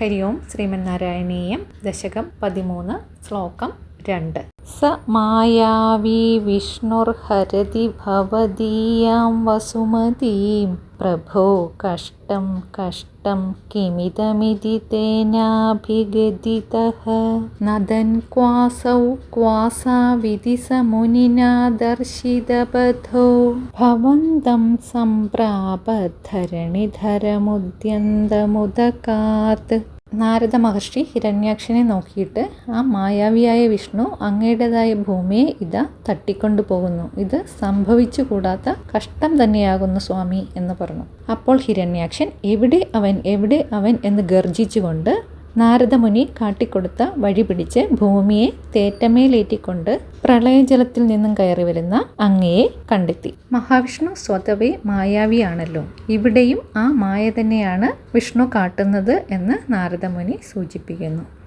ഹരി ഓം ശ്രീമന്നാരായണീയം. ദശകം പതിമൂന്ന് ശ്ലോകം രണ്ട്. സ മായാവി വിഷ്ണുർഹരതി ഭവദീയാം വസുമതീം. പ്രഭോ കഷ്ടം കഷ്ടം കിമിതമിതി തേനാഭിഗദിതഃ നദൻ ക്വാസൗ ക്വാസാവിധി സ മുനിനാ ദർശിതപഥോ. ഭവന്തം സംപ്രാപദ്ധരണിധരമുദ്യന്തമുദകാത് നാരദ മഹർഷി ഹിരണ്യാക്ഷനെ നോക്കിയിട്ട് ആ മായാവിയായ വിഷ്ണു അങ്ങയുടേതായ ഭൂമിയെ ഇതാ തട്ടിക്കൊണ്ടു പോകുന്നു. ഇത് സംഭവിച്ചു കൂടാത്ത കഷ്ടം തന്നെയാകുന്നു സ്വാമി എന്ന് പറഞ്ഞു. അപ്പോൾ ഹിരണ്യാക്ഷൻ എവിടെ അവൻ എവിടെ അവൻ എന്ന് ഗർജിച്ചുകൊണ്ട് നാരദമുനി കാട്ടിക്കൊടുത്ത വഴി പിടിച്ച് ഭൂമിയെ തേറ്റമേലേറ്റിക്കൊണ്ട് പ്രളയജലത്തിൽ നിന്നും കയറി വരുന്ന അങ്ങയെ കണ്ടെത്തി. മഹാവിഷ്ണു സ്വതവേ മായാവിയാണല്ലോ. ഇവിടെയും ആ മായ തന്നെയാണ് വിഷ്ണു കാട്ടുന്നത് എന്ന് നാരദമുനി സൂചിപ്പിക്കുന്നു.